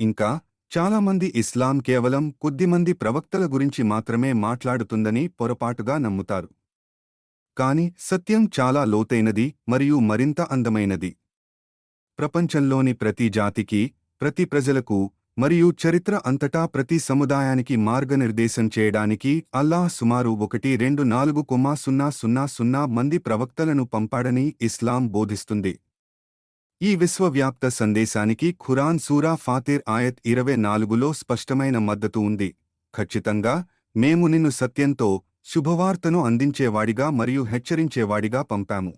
ఇంకా చాలామంది ఇస్లాం కేవలం కొద్దిమంది ప్రవక్తల గురించి మాత్రమే మాట్లాడుతుందని పొరపాటుగా నమ్ముతారు. కాని సత్యం చాలా లోతైనది మరియు మరింత అందమైనది. ప్రపంచంలోని ప్రతి జాతికి ప్రతి ప్రజలకు మరియు చరిత్ర అంతటా ప్రతి సముదాయానికి మార్గనిర్దేశం చేయడానికి అల్లాహ్ సుమారు ఒకటి రెండు నాలుగు కొమ్మా సున్నా సున్నా సున్నా మంది ప్రవక్తలను పంపాడని ఇస్లాం బోధిస్తుంది. ఈ విశ్వవ్యాప్త సందేశానికి ఖురాన్ సూరా ఫాతిర్ ఆయత్ ఇరవై నాలుగులో స్పష్టమైన మద్దతు ఉంది. ఖచ్చితంగా మేము నిన్ను సత్యంతో శుభవార్తను అందించేవాడిగా మరియు హెచ్చరించేవాడిగా పంపాము.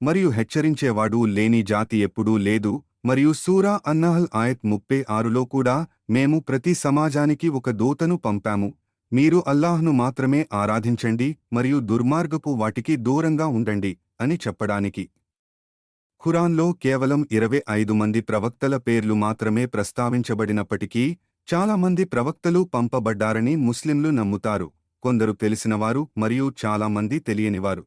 మరియు హెచ్చరించేవాడు లేని జాతి ఎప్పుడూ లేదు మరియు సూరా అన్నహల్ ఆయత్ ముప్పై ఆరులో కూడా మేము ప్రతి సమాజానికి ఒక దూతను పంపాము. మీరు అల్లాహ్ను మాత్రమే ఆరాధించండి మరియు దుర్మార్గపు వాటికి దూరంగా ఉండండి అని చెప్పడానికి. ఖురాన్లో కేవలం ఇరవై ఐదు మంది ప్రవక్తల పేర్లు మాత్రమే ప్రస్తావించబడినప్పటికీ చాలామంది ప్రవక్తలు పంపబడ్డారని ముస్లింలు నమ్ముతారు. కొందరు తెలిసినవారు మరియు చాలామంది తెలియనివారు.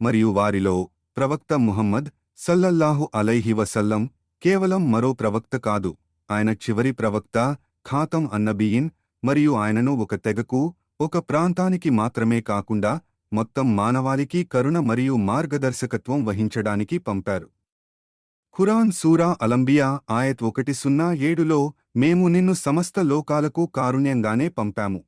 మరియు వారిలో ప్రవక్త ముహమ్మద్ సల్లల్లాహు అలైహి వసల్లం కేవలం మరో ప్రవక్త కాదు. ఆయన చివరి ప్రవక్త ఖాతం అన్నబీయిన్ మరియు ఆయనను ఒక తెగకు ఒక ప్రాంతానికి మాత్రమే కాకుండా మొత్తం మానవాళికి కరుణ మరియు మార్గదర్శకత్వం వహించడానికి పంపారు. ఖురాన్ సూరా అలంబియా ఆయత్ ఒకటి సున్నా ఏడులో మేము నిన్ను సమస్త లోకాలకు కారుణ్యంగానే పంపాము.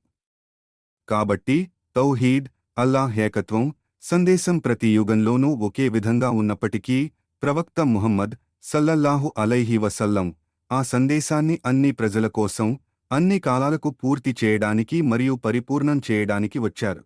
కాబట్టి తౌహీద్ అల్లాహ్ ఏకత్వం సందేశం ప్రతి యుగంలోనూ ఒకే విధంగా ఉన్నప్పటికీ ప్రవక్త ముహమ్మద్ సల్లల్లాహు అలైహి వసల్లం ఆ సందేశాన్ని అన్ని ప్రజల కోసం అన్ని కాలాలకు పూర్తి చేయడానికి మరియు పరిపూర్ణం చేయడానికి వచ్చారు.